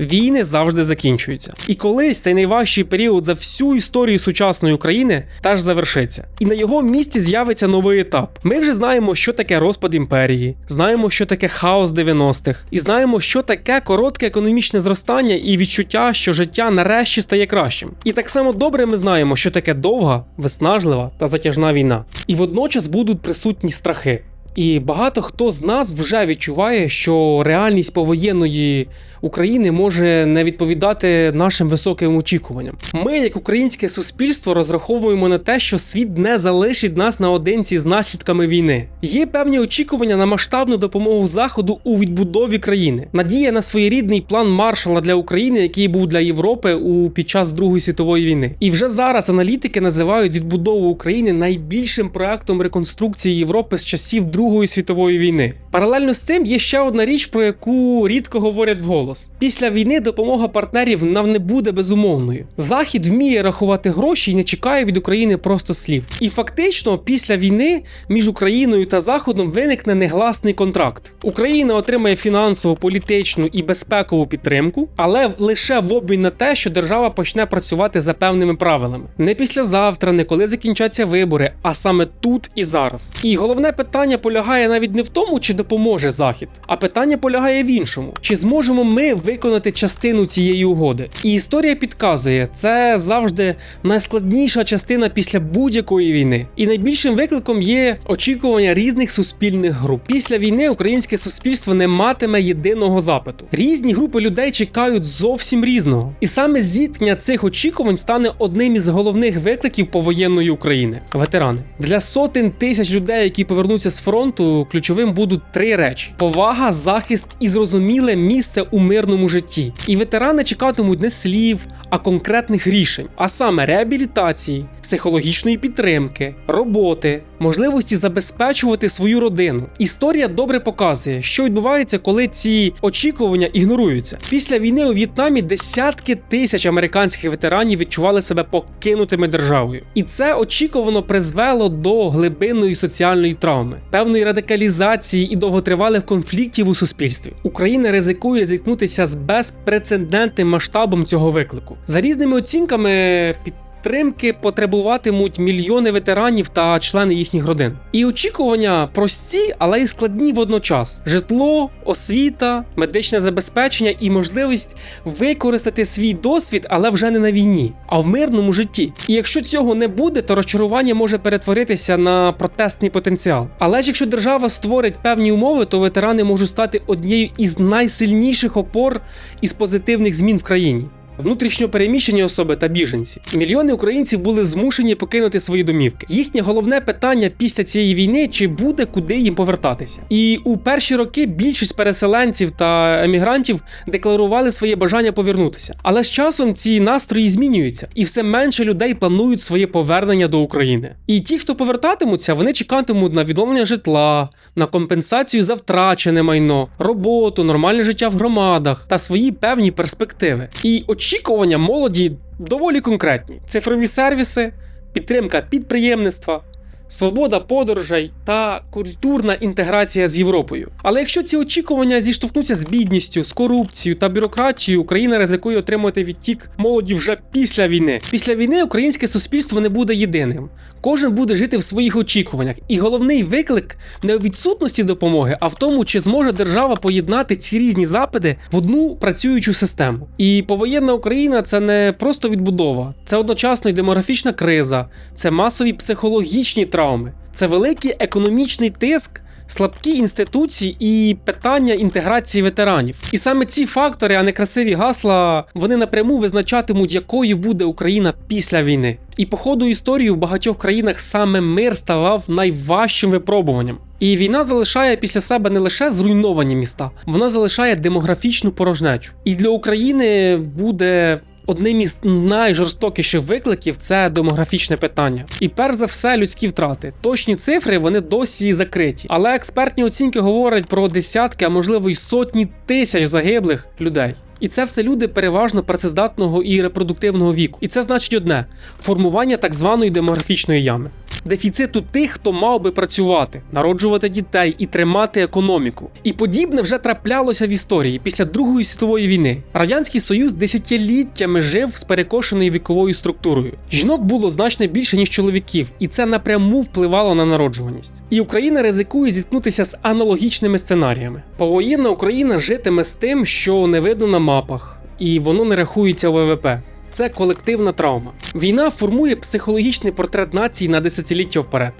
Війни завжди закінчуються. І колись цей найважчий період за всю історію сучасної України теж завершиться. І на його місці з'явиться новий етап. Ми вже знаємо, що таке розпад імперії, знаємо, що таке хаос 90-х, і знаємо, що таке коротке економічне зростання і відчуття, що життя нарешті стає кращим. І так само добре ми знаємо, що таке довга, виснажлива та затяжна війна. І водночас будуть присутні страхи. І багато хто з нас вже відчуває, що реальність повоєнної України може не відповідати нашим високим очікуванням. Ми, як українське суспільство, розраховуємо на те, що світ не залишить нас наодинці з наслідками війни. Є певні очікування на масштабну допомогу заходу у відбудові країни. Надія на своєрідний план Маршала для України, який був для Європи у під час Другої світової війни. І вже зараз аналітики називають відбудову України найбільшим проектом реконструкції Європи з часів Другої світової війни. Паралельно з цим є ще одна річ, про яку рідко говорять вголос. Після війни допомога партнерів нам не буде безумовною. Захід вміє рахувати гроші і не чекає від України просто слів. І фактично, після війни між Україною та Заходом виникне негласний контракт. Україна отримає фінансову, політичну і безпекову підтримку, але лише в обмін на те, що держава почне працювати за певними правилами. Не післязавтра, не коли закінчаться вибори, а саме тут і зараз. І головне питання полягає навіть не в тому, чи допоможе Захід, а питання полягає в іншому: чи зможемо ми виконати частину цієї угоди? І історія підказує, це завжди найскладніша частина після будь-якої війни. І найбільшим викликом є очікування різних суспільних груп. Після війни українське суспільство не матиме єдиного запиту. Різні групи людей чекають зовсім різного. І саме зіткнення цих очікувань стане одним із головних викликів повоєнної України. Ветерани для сотень тисяч людей, які повернуться з фронту, ключовим будуть три речі: повага, захист і зрозуміле місце у мирному житті. І ветерани чекатимуть не слів, а конкретних рішень, а саме реабілітації, психологічної підтримки, роботи, можливості забезпечувати свою родину. Історія добре показує, що відбувається, коли ці очікування ігноруються. Після війни у В'єтнамі десятки тисяч американських ветеранів відчували себе покинутими державою, і це очікувано призвело до глибинної соціальної травми, певної радикалізації і довготривалих конфліктів у суспільстві. Україна ризикує зіткнутися з безпрецедентним масштабом цього виклику. За різними оцінками під Підтримки потребуватимуть мільйони ветеранів та члени їхніх родин. І очікування прості, але й складні водночас: житло, освіта, медичне забезпечення і можливість використати свій досвід, але вже не на війні, а в мирному житті. І якщо цього не буде, то розчарування може перетворитися на протестний потенціал. Але ж якщо держава створить певні умови, то ветерани можуть стати однією із найсильніших опор із позитивних змін в країні. Внутрішньо переміщені особи та біженці. Мільйони українців були змушені покинути свої домівки. Їхнє головне питання після цієї війни чи буде куди їм повертатися. І у перші роки більшість переселенців та емігрантів декларували своє бажання повернутися. Але з часом ці настрої змінюються, і все менше людей планують своє повернення до України. І ті, хто повертатимуться, вони чекатимуть на відновлення житла, на компенсацію за втрачене майно, роботу, нормальне життя в громадах та свої певні перспективи. І очікування молоді доволі конкретні: цифрові сервіси, підтримка підприємництва. Свобода подорожей та культурна інтеграція з Європою. Але якщо ці очікування зіштовхнуться з бідністю, з корупцією та бюрократією, Україна ризикує отримати відтік молоді вже після війни. Після війни українське суспільство не буде єдиним. Кожен буде жити в своїх очікуваннях. І головний виклик не у відсутності допомоги, а в тому, чи зможе держава поєднати ці різні запити в одну працюючу систему. І повоєнна Україна це не просто відбудова, це одночасно й демографічна криза, це масові психологічні травми, це великий економічний тиск. Слабкі інституції і питання інтеграції ветеранів, і саме ці фактори, а не красиві гасла, вони напряму визначатимуть, якою буде Україна після війни. І по ходу історії в багатьох країнах саме мир ставав найважчим випробуванням. І війна залишає після себе не лише зруйновані міста, вона залишає демографічну порожнечу. І для України буде Одним із найжорстокіших викликів це демографічне питання. І перш за все, людські втрати. Точні цифри вони досі закриті. Але експертні оцінки говорять про десятки, а можливо й сотні тисяч загиблих людей. І це все люди переважно працездатного і репродуктивного віку. І це значить одне формування так званої демографічної ями. Дефіциту тих, хто мав би працювати, народжувати дітей і тримати економіку. І подібне вже траплялося в історії після Другої світової війни. Радянський Союз десятиліттями жив з перекошеною віковою структурою. Жінок було значно більше ніж чоловіків, і це напряму впливало на народжуваність. І Україна ризикує зіткнутися з аналогічними сценаріями. Повоєнна Україна житиме з тим, що не видно на мапах, і воно не рахується ВВП. Це колективна травма. Війна формує психологічний портрет нації на десятиліття вперед.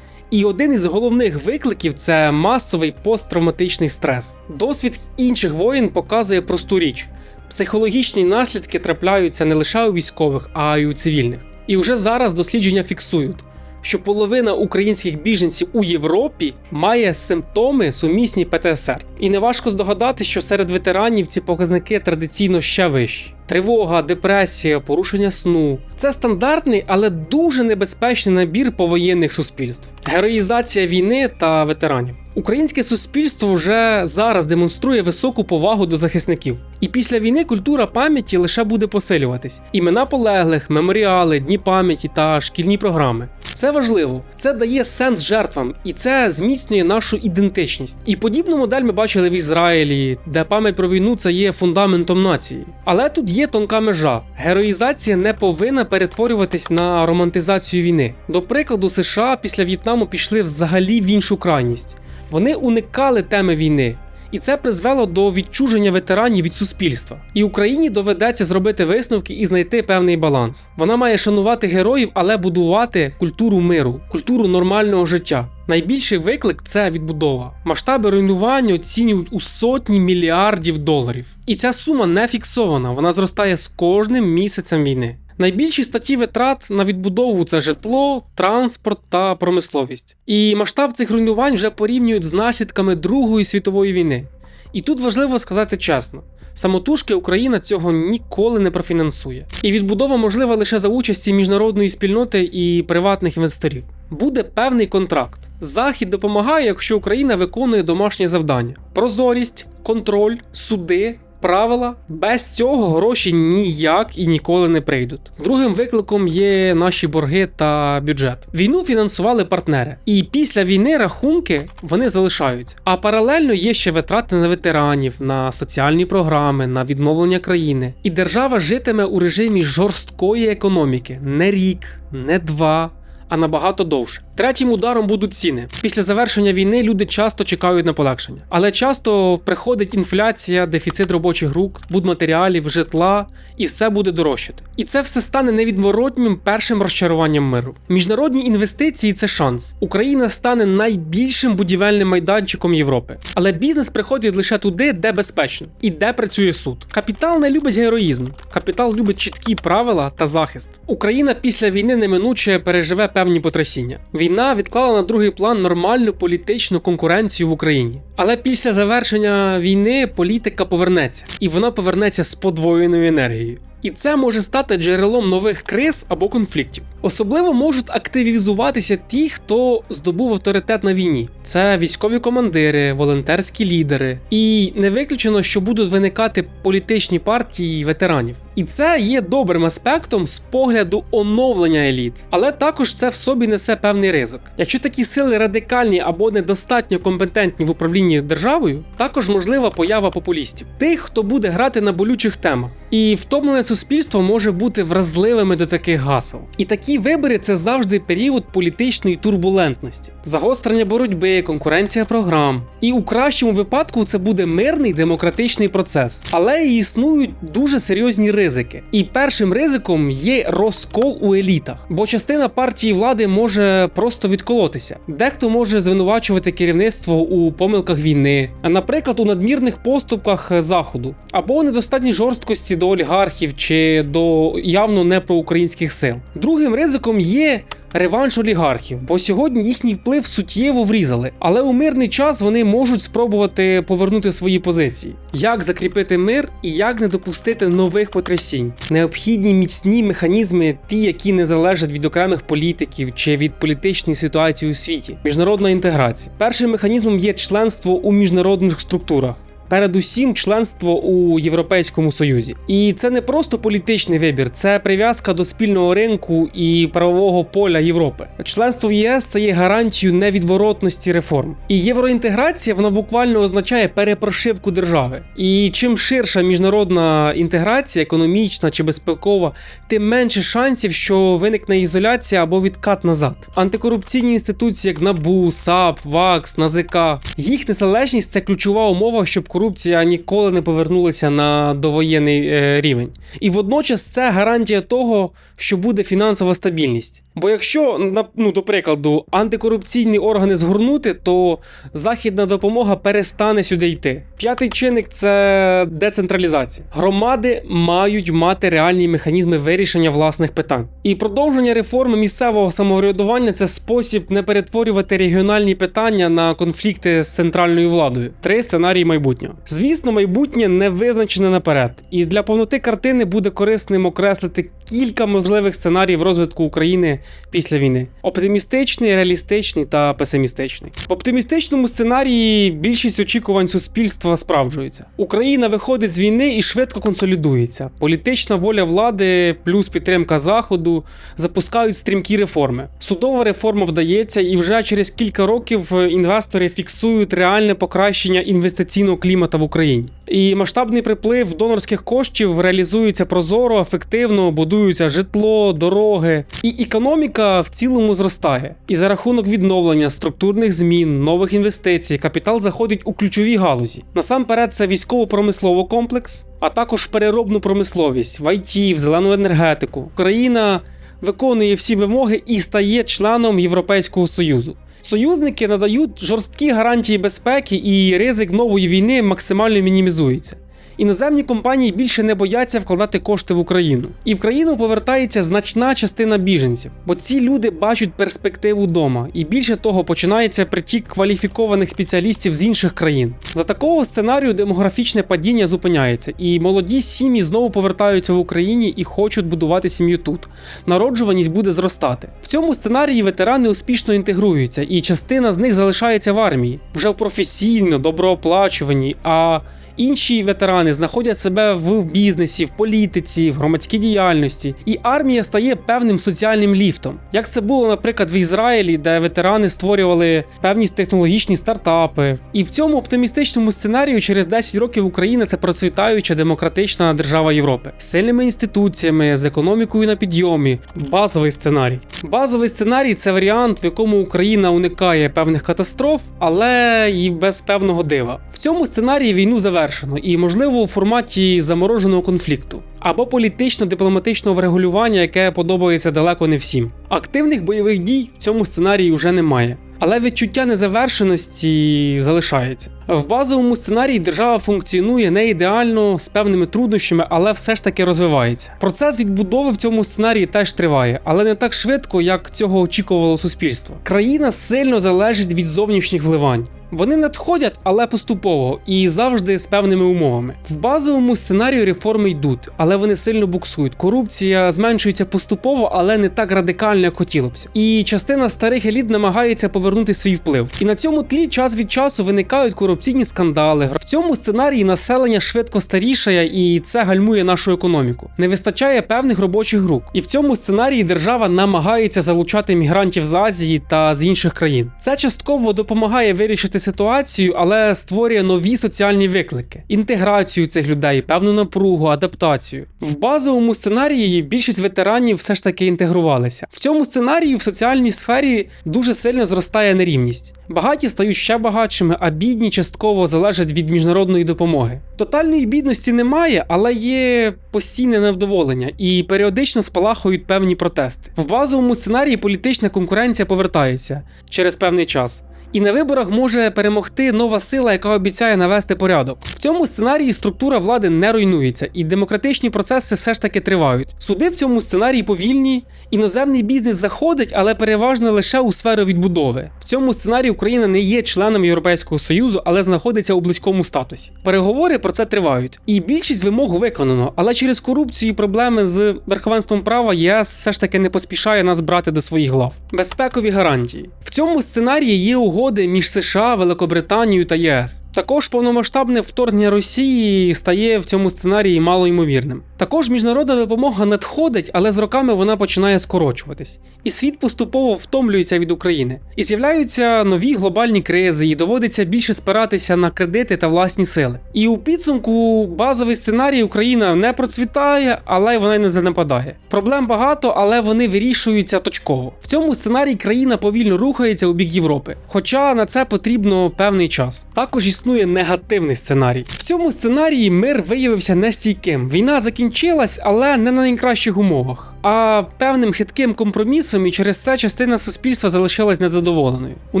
І один із головних викликів це масовий посттравматичний стрес. Досвід інших воїн показує просту річ: психологічні наслідки трапляються не лише у військових, а й у цивільних. І вже зараз дослідження фіксують, що половина українських біженців у Європі має симптоми сумісні ПТСР. І неважко здогадати, що серед ветеранів ці показники традиційно ще вищі. Тривога, депресія, порушення сну це стандартний, але дуже небезпечний набір повоєнних суспільств. Героїзація війни та ветеранів. Українське суспільство вже зараз демонструє високу повагу до захисників. І після війни культура пам'яті лише буде посилюватись. Імена полеглих, меморіали, дні пам'яті та шкільні програми. Це важливо, це дає сенс жертвам, і це зміцнює нашу ідентичність. І подібну модель ми бачили в Ізраїлі, де пам'ять про війну це є фундаментом нації. Але тут є тонка межа. Героїзація не повинна перетворюватись на романтизацію війни. До прикладу, США після В'єтнаму пішли взагалі в іншу крайність. Вони уникали теми війни. І це призвело до відчуження ветеранів від суспільства. І Україні доведеться зробити висновки і знайти певний баланс. Вона має шанувати героїв, але будувати культуру миру, культуру нормального життя. Найбільший виклик це відбудова. Масштаби руйнування оцінюють у сотні мільярдів доларів. І ця сума не фіксована, вона зростає з кожним місяцем війни. Найбільші статті витрат на відбудову це житло, транспорт та промисловість. І масштаб цих руйнувань вже порівнюють з наслідками Другої світової війни. І тут важливо сказати чесно: самотужки Україна цього ніколи не профінансує. І відбудова можлива лише за участі міжнародної спільноти і приватних інвесторів. Буде певний контракт. Захід допомагає, якщо Україна виконує домашні завдання: прозорість, контроль, суди. Правила без цього гроші ніяк і ніколи не прийдуть. Другим викликом є наші борги та бюджет. Війну фінансували партнери, і після війни рахунки вони залишаються. А паралельно є ще витрати на ветеранів, на соціальні програми, на відновлення країни. І держава житиме у режимі жорсткої економіки не рік, не два. А набагато довше. Третім ударом будуть ціни. Після завершення війни люди часто чекають на полегшення, але часто приходить інфляція, дефіцит робочих рук, будматеріалів, житла, і все буде дорожчати. І це все стане невідворотнім першим розчаруванням миру. Міжнародні інвестиції це шанс. Україна стане найбільшим будівельним майданчиком Європи. Але бізнес приходить лише туди, де безпечно і де працює суд. Капітал не любить героїзм. Капітал любить чіткі правила та захист. Україна після війни неминуче переживе певні потрясіння. Війна відклала на другий план нормальну політичну конкуренцію в Україні. Але після завершення війни політика повернеться, і вона повернеться з подвоєною енергією. І це може стати джерелом нових криз або конфліктів. Особливо можуть активізуватися ті, хто здобув авторитет на війні. Це військові командири, волонтерські лідери. І не виключено, що будуть виникати політичні партії ветеранів. І це є добрим аспектом з погляду оновлення еліт. Але також це в собі несе певний ризик. Якщо такі сили радикальні або недостатньо компетентні в управлінні державою, також можлива поява популістів, тих, хто буде грати на болючих темах. І втомлене суспільство може бути вразливими до таких гасел. І такі вибори це завжди період політичної турбулентності, загострення боротьби, конкуренція програм. І у кращому випадку це буде мирний демократичний процес. Але існують дуже серйозні ризики. І першим ризиком є розкол у елітах, бо частина партії влади може просто відколотися. Дехто може звинувачувати керівництво у помилках війни, наприклад, у надмірних поступках заходу, або у недостатній жорсткості до олігархів чи до явно не проукраїнських сил. Другим ризиком є. Реванш олігархів, бо сьогодні їхній вплив суттєво врізали, але у мирний час вони можуть спробувати повернути свої позиції. Як закріпити мир і як не допустити нових потрясінь? Необхідні міцні механізми, ті, які не залежать від окремих політиків чи від політичної ситуації у світі. Міжнародна інтеграція. Першим механізмом є членство у міжнародних структурах. Передусім членство у Європейському Союзі. І це не просто політичний вибір, це прив'язка до спільного ринку і правового поля Європи. Членство в ЄС це є гарантією невідворотності реформ. І євроінтеграція вона буквально означає перепрошивку держави. І чим ширша міжнародна інтеграція, економічна чи безпекова, тим менше шансів, що виникне ізоляція або відкат назад. Антикорупційні інституції, як НАБУ, САП, ВАКС, НАЗК, їх незалежність це ключова умова, щоб корупція ніколи не повернулася на довоєнний е, рівень. І водночас це гарантія того, що буде фінансова стабільність. Бо якщо на- ну, до прикладу антикорупційні органи згорнути, то західна допомога перестане сюди йти. П'ятий чинник це децентралізація. Громади мають мати реальні механізми вирішення власних питань. І продовження реформи місцевого самоврядування це спосіб не перетворювати регіональні питання на конфлікти з центральною владою. Три сценарії майбутнього. Звісно, майбутнє не визначене наперед, і для повноти картини буде корисним окреслити кілька можливих сценаріїв розвитку України після війни: оптимістичний, реалістичний та песимістичний. В оптимістичному сценарії більшість очікувань суспільства справджується. Україна виходить з війни і швидко консолідується. Політична воля влади плюс підтримка заходу запускають стрімкі реформи. Судова реформа вдається, і вже через кілька років інвестори фіксують реальне покращення інвестиційного клімату в Україні. І масштабний приплив донорських коштів реалізується прозоро, ефективно, будуються житло, дороги, і економіка в цілому зростає. І за рахунок відновлення структурних змін, нових інвестицій, капітал заходить у ключові галузі. Насамперед, це військово-промисловий комплекс, а також переробну промисловість, в ІТ, в зелену енергетику. Україна виконує всі вимоги і стає членом Європейського Союзу. Союзники надають жорсткі гарантії безпеки, і ризик нової війни максимально мінімізується. Іноземні компанії більше не бояться вкладати кошти в Україну, і в країну повертається значна частина біженців, бо ці люди бачать перспективу вдома, і більше того, починається притік кваліфікованих спеціалістів з інших країн. За такого сценарію демографічне падіння зупиняється, і молоді сім'ї знову повертаються в Україні і хочуть будувати сім'ю тут. Народжуваність буде зростати. В цьому сценарії ветерани успішно інтегруються, і частина з них залишається в армії вже в професійно, доброоплачуваній. а Інші ветерани знаходять себе в бізнесі, в політиці, в громадській діяльності, і армія стає певним соціальним ліфтом. Як це було, наприклад, в Ізраїлі, де ветерани створювали певні технологічні стартапи. І в цьому оптимістичному сценарію через 10 років Україна це процвітаюча демократична держава Європи з сильними інституціями, з економікою на підйомі. Базовий сценарій. Базовий сценарій це варіант, в якому Україна уникає певних катастроф, але і без певного дива. В цьому сценарії війну завершено, і можливо у форматі замороженого конфлікту або політично-дипломатичного врегулювання, яке подобається далеко не всім. Активних бойових дій в цьому сценарії вже немає. Але відчуття незавершеності залишається. В базовому сценарії держава функціонує не ідеально з певними труднощами, але все ж таки розвивається. Процес відбудови в цьому сценарії теж триває, але не так швидко, як цього очікувало суспільство. Країна сильно залежить від зовнішніх вливань. Вони надходять, але поступово і завжди з певними умовами. В базовому сценарію реформи йдуть, але вони сильно буксують. Корупція зменшується поступово, але не так радикально, як хотілося. І частина старих еліт намагається повернути свій вплив. І на цьому тлі час від часу виникають корупційні скандали. В цьому сценарії населення швидко старішає, і це гальмує нашу економіку. Не вистачає певних робочих рук. І в цьому сценарії держава намагається залучати мігрантів з Азії та з інших країн. Це частково допомагає вирішити ситуацію, але створює нові соціальні виклики, інтеграцію цих людей, певну напругу, адаптацію. В базовому сценарії більшість ветеранів все ж таки інтегрувалися. В цьому сценарії в соціальній сфері дуже сильно зростає нерівність. Багаті стають ще багатшими, а бідні частково залежать від міжнародної допомоги. Тотальної бідності немає, але є постійне невдоволення і періодично спалахують певні протести. В базовому сценарії політична конкуренція повертається через певний час. І на виборах може перемогти нова сила, яка обіцяє навести порядок. В цьому сценарії структура влади не руйнується, і демократичні процеси все ж таки тривають. Суди в цьому сценарії повільні, іноземний бізнес заходить, але переважно лише у сферу відбудови. В цьому сценарії Україна не є членом Європейського Союзу, але але знаходиться у близькому статусі. Переговори про це тривають, і більшість вимог виконано, але через корупцію і проблеми з верховенством права ЄС все ж таки не поспішає нас брати до своїх глав. Безпекові гарантії в цьому сценарії є угоди між США, Великобританією та ЄС. Також повномасштабне вторгнення Росії стає в цьому сценарії малоймовірним. Також міжнародна допомога надходить, але з роками вона починає скорочуватись, і світ поступово втомлюється від України. І з'являються нові глобальні кризи, і доводиться більше спиратися на кредити та власні сили. І у підсумку базовий сценарій Україна не процвітає, але вона й не занепадає. Проблем багато, але вони вирішуються точково. В цьому сценарії країна повільно рухається у бік Європи, хоча на це потрібно певний час. Також існує негативний сценарій. В цьому сценарії мир виявився нестійким. Війна закінчилась, але не на найкращих умовах, а певним хитким компромісом, і через це частина суспільства залишилась незадоволеною. У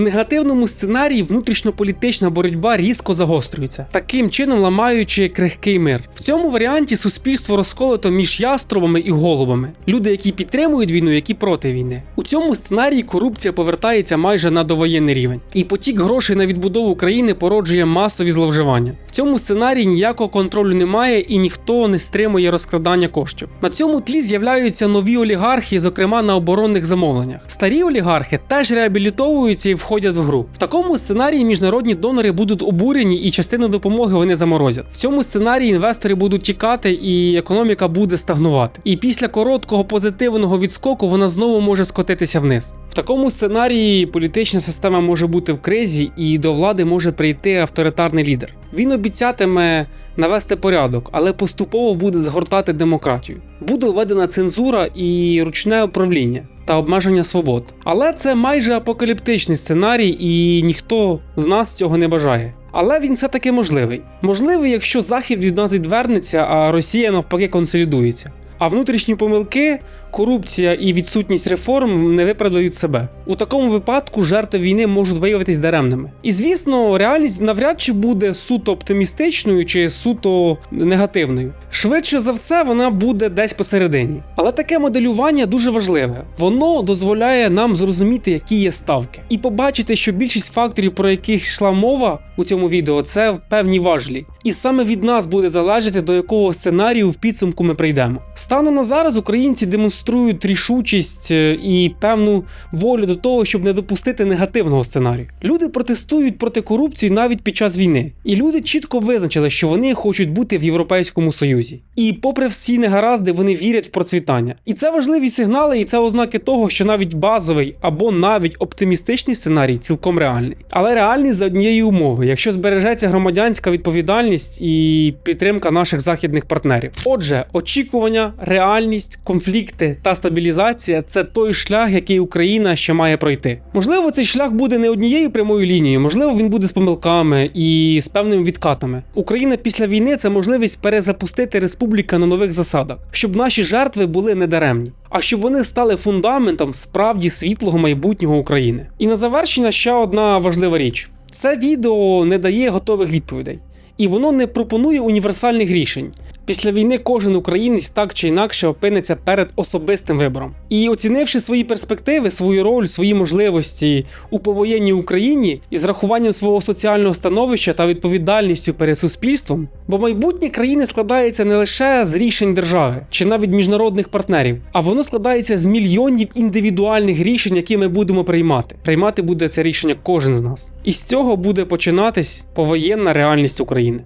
негативному сценарії внутрішньополітична боротьба різко загострюється, таким чином ламаючи крихкий мир. В цьому варіанті суспільство розколото між яструбами і голубами. Люди, які підтримують війну, які проти війни. У цьому сценарії корупція повертається майже на довоєнний рівень, і потік грошей на відбудову країни породжує масові зловживання. В цьому сценарії ніякого контролю немає і ніхто не стримує розкрадання коштів. На цьому тлі з'являються нові олігархи, зокрема на оборонних замовленнях. Старі олігархи теж реабілітовуються і входять в гру. В такому сценарії міжнародні донори будуть обурені і частину допомоги вони заморозять. В цьому сценарії інвестори будуть тікати і економіка буде стагнувати. І після короткого позитивного відскоку вона знову може скотитися вниз. В такому сценарії політична система може бути в кризі, і до влади може прийти авторитарний лідер. Він обіцятиме навести порядок, але поступово буде згортати демократію. Буде введена цензура і ручне управління та обмеження свобод. Але це майже апокаліптичний сценарій, і ніхто з нас цього не бажає. Але він все-таки можливий. Можливий, якщо Захід від нас відвернеться, а Росія навпаки консолідується. А внутрішні помилки, корупція і відсутність реформ не виправдають себе. У такому випадку жертви війни можуть виявитись даремними. І звісно, реальність навряд чи буде суто оптимістичною чи суто негативною. Швидше за все, вона буде десь посередині. Але таке моделювання дуже важливе. Воно дозволяє нам зрозуміти, які є ставки, і побачити, що більшість факторів, про яких йшла мова у цьому відео, це певні важлі. І саме від нас буде залежати, до якого сценарію в підсумку ми прийдемо. Станом на зараз українці демонструють рішучість е, і певну волю до того, щоб не допустити негативного сценарію. Люди протестують проти корупції навіть під час війни, і люди чітко визначили, що вони хочуть бути в Європейському Союзі. І, попри всі негаразди, вони вірять в процвітання. І це важливі сигнали, і це ознаки того, що навіть базовий або навіть оптимістичний сценарій цілком реальний. Але реальний за однієї умови, якщо збережеться громадянська відповідальність і підтримка наших західних партнерів. Отже, очікування, реальність, конфлікти та стабілізація це той шлях, який Україна ще має пройти. Можливо, цей шлях буде не однією прямою лінією, можливо, він буде з помилками і з певними відкатами. Україна після війни це можливість перезапустити республіка на нових засадах, щоб наші жертви були недаремні. А щоб вони стали фундаментом справді світлого майбутнього України. І на завершення ще одна важлива річ: це відео не дає готових відповідей, і воно не пропонує універсальних рішень. Після війни кожен українець так чи інакше опиниться перед особистим вибором. І оцінивши свої перспективи, свою роль, свої можливості у повоєнній Україні із рахуванням свого соціального становища та відповідальністю перед суспільством, бо майбутнє країни складається не лише з рішень держави чи навіть міжнародних партнерів, а воно складається з мільйонів індивідуальних рішень, які ми будемо приймати. Приймати буде це рішення кожен з нас. І з цього буде починатись повоєнна реальність України.